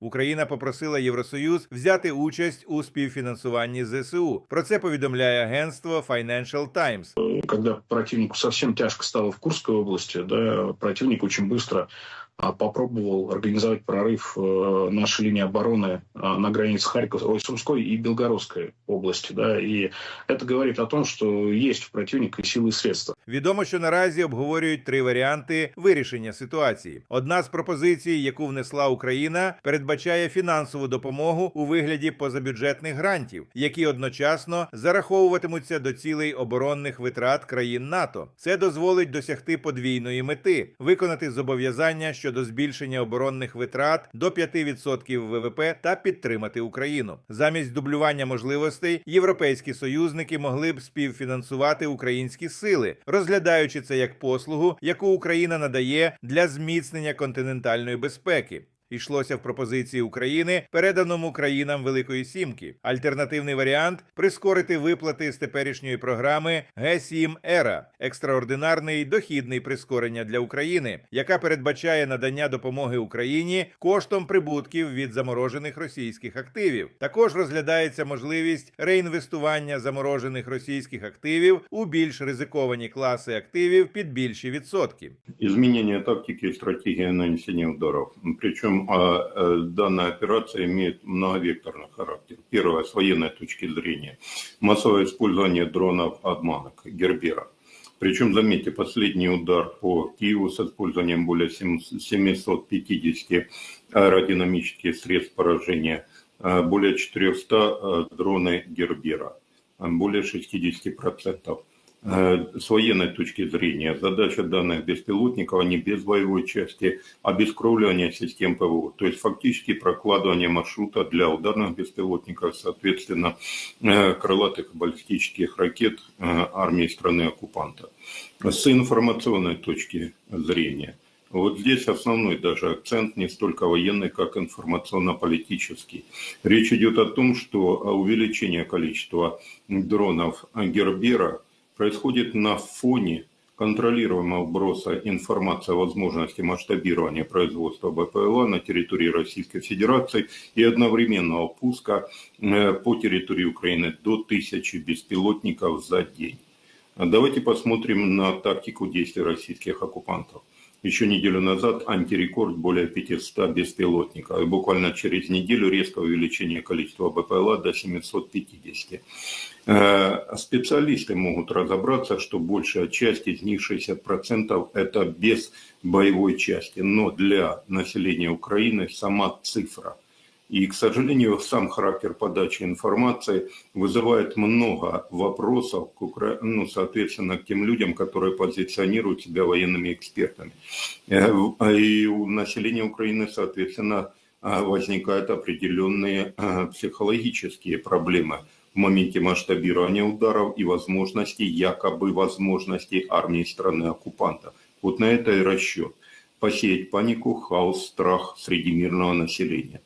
Україна попросила Євросоюз взяти участь у співфінансуванні ЗСУ. Про це повідомляє агентство Financial Times. когда противнику совсем тяжко стало в Курській області, да, противник быстро а, попробовал организовать прорыв э, нашей линии обороны а, на границе Харьковской, ой, Сумской и Белгородской области. Да, и это говорит о том, что есть у противника силы и средства. Відомо, що наразі обговорюють три варіанти вирішення ситуації. Одна з пропозицій, яку внесла Україна, передбачає фінансову допомогу у вигляді позабюджетних грантів, які одночасно зараховуватимуться до цілей оборонних витрат країн НАТО. Це дозволить досягти подвійної мети виконати зобов'язання щодо збільшення оборонних витрат до 5% ВВП та підтримати Україну. Замість дублювання можливостей європейські союзники могли б співфінансувати українські сили, розглядаючи це як послугу, яку Україна надає для зміцнення континентальної безпеки. Йшлося в пропозиції України, переданому країнам Великої Сімки. Альтернативний варіант прискорити виплати з теперішньої програми Г7 Ера екстраординарний дохідний прискорення для України, яка передбачає надання допомоги Україні коштом прибутків від заморожених російських активів. Також розглядається можливість реінвестування заморожених російських активів у більш ризиковані класи активів під більші відсотки. изменение тактики и стратегии нанесения ударов. Причем а, э, данная операция имеет многовекторный характер. Первое, с военной точки зрения, массовое использование дронов-обманок Гербера. Причем, заметьте, последний удар по Киеву с использованием более сем- 750 аэродинамических средств поражения, э, более 400 э, дроны Гербера, более 60%. Э, С военной точки зрения, задача данных беспилотников, они без боевой части, обескровливание систем ПВО, то есть фактически прокладывание маршрута для ударных беспилотников, соответственно, э, крылатых баллистических ракет э, армии страны-оккупанта. С информационной точки зрения, вот здесь основной даже акцент не столько военный, как информационно-политический. Речь идет о том, что увеличение количества дронов Гербера происходит на фоне контролируемого вброса информации о возможности масштабирования производства БПЛА на территории Российской Федерации и одновременного пуска э, по территории Украины до тысячи беспилотников за день. Давайте посмотрим на тактику действий российских оккупантов. Еще неделю назад антирекорд более 500 беспилотников. И буквально через неделю резкое увеличение количества БПЛА до 750. Э, Специалисты могут разобраться, что большая часть из них, 60%, это без боевой части. Но для населения Украины сама цифра – и, к сожалению, сам характер подачи информации вызывает много вопросов, к Укра- ну, соответственно, к тем людям, которые позиционируют себя военными экспертами. Э, в- И у населения Украины, соответственно, а, возникают определенные психологические проблемы в моменте масштабирования ударов и возможностей, якобы возможностей армии страны-оккупанта. Вот на это и расчет. Посеять панику, хаос, страх среди мирного населения.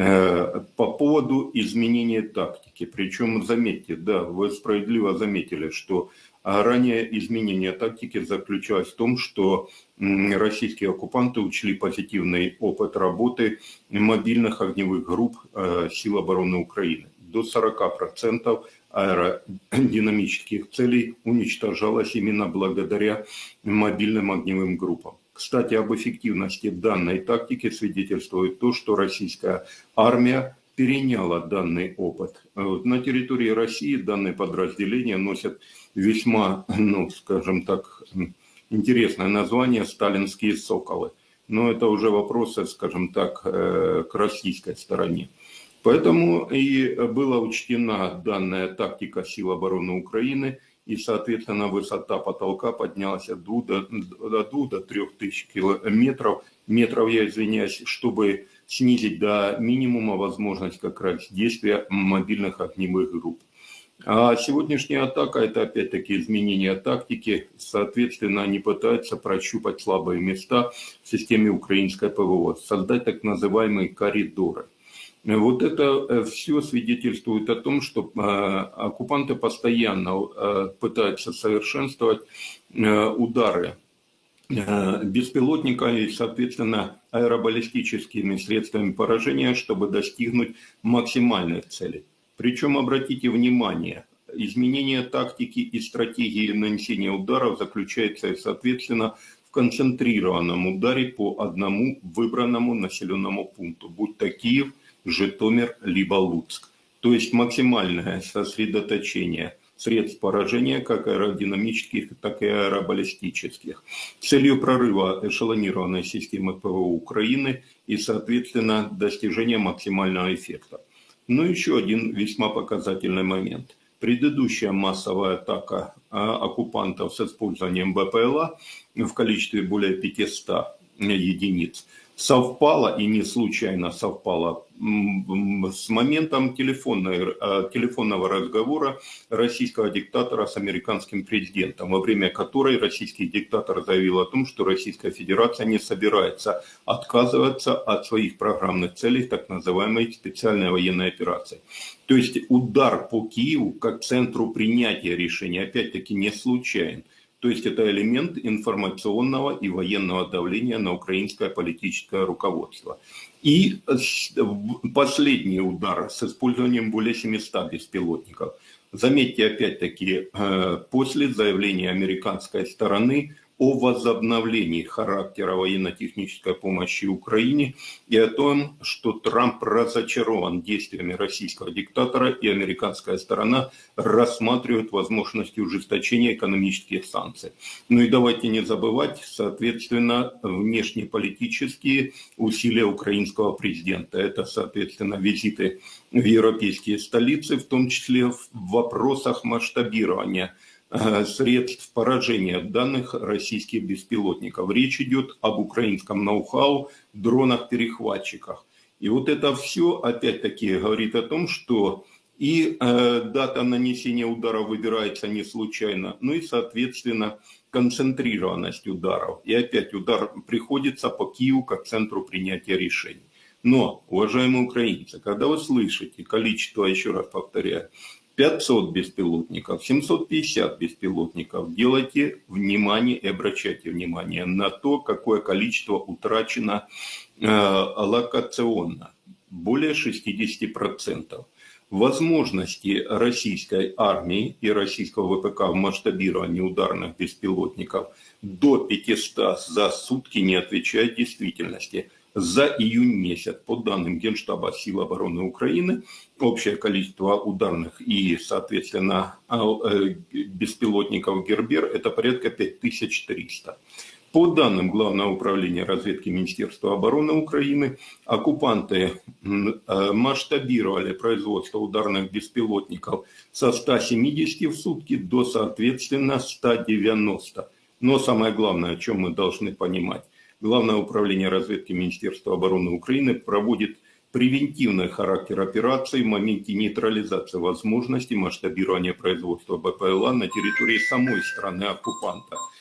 Э, По поводу изменения тактики, причем заметьте, да, вы справедливо заметили, что а, ранее изменение тактики заключалось в том, что российские оккупанты учли позитивный опыт работы мобильных огневых групп э, сил обороны Украины. До 40% аэродинамических целей уничтожалось именно благодаря мобильным огневым группам. Кстати, об эффективности данной тактики свидетельствует то, что российская армия переняла данный опыт. Вот На территории России данные подразделения носят весьма, ну, скажем так, интересное название «Сталинские соколы». Но это уже вопросы, скажем так, э, к российской стороне. Поэтому и была учтена данная тактика сил обороны Украины, и, соответственно, высота потолка поднялась от 2 до, до, 2 до 3 тысяч километров, метров, я извиняюсь, чтобы снизить до минимума возможность как раз действия мобильных огневых групп. А сегодняшняя атака – это опять-таки изменение тактики. Соответственно, они пытаются прощупать слабые места в системе украинской ПВО, создать так называемые коридоры. Вот это все свидетельствует о том, что э, оккупанты постоянно э, пытаются совершенствовать э, удары э, беспилотника и, соответственно, аэробаллистическими средствами поражения, чтобы достигнуть максимальных целей. Причем, обратите внимание, изменение тактики и стратегии нанесения ударов заключается, соответственно, в концентрированном ударе по одному выбранному населенному пункту, будь то Киев, Житомир, либо Луцк. То есть максимальное сосредоточение средств поражения, как аэродинамических, так и аэробаллистических, целью прорыва эшелонированной системы ПВО Украины и, соответственно, достижения максимального эффекта. Но еще один весьма показательный момент. Предыдущая массовая атака а, оккупантов с использованием БПЛА в количестве более 500 единиц совпала и не случайно м, с моментом телефонной, э, телефонного разговора российского диктатора с американским президентом, во время которой российский диктатор заявил о том, что Российская Федерация не собирается отказываться от своих программных целей так называемой специальной военной операции. То есть удар по Киеву как центру принятия решений, опять-таки, не случайен. То есть это элемент информационного и военного давления на украинское политическое руководство. И последний удар с использованием более 700 беспилотников. Заметьте, опять-таки, э, после заявления американской стороны о возобновлении характера военно-технической помощи Украине и о том, что Трамп разочарован действиями российского диктатора и американская сторона рассматривает возможности ужесточения экономических санкций. Ну и давайте не забывать, соответственно, внешнеполитические усилия украинского президента. Это, соответственно, визиты в европейские столицы, в том числе в вопросах масштабирования – средств поражения данных российских беспилотников. Речь идет об украинском ноу-хау, дронах-перехватчиках. И вот это все, опять-таки, говорит о том, что и э, дата нанесения удара выбирается не случайно, ну и, соответственно, концентрированность ударов. И опять удар приходится по Киеву как центру принятия решений. Но, уважаемые украинцы, когда вы слышите количество, еще раз повторяю, 500 беспилотников, 750 беспилотников. Делайте внимание и обращайте внимание на то, какое количество утрачено э, локационно. Более 60%. Возможности российской армии и российского ВПК в масштабировании ударных беспилотников до 500 за сутки не отвечают действительности за июнь месяц, по данным Генштаба сил обороны Украины, общее количество ударных и, соответственно, а, э, беспилотников Гербер – это порядка 5300. По данным Главного управления разведки Министерства обороны Украины, оккупанты э, масштабировали производство ударных беспилотников со 170 в сутки до, соответственно, 190. Но самое главное, о чем мы должны понимать, Главное управление разведки Министерства обороны Украины проводит превентивный характер операции в моменте нейтрализации возможности масштабирования производства БПЛА на территории самой страны оккупанта.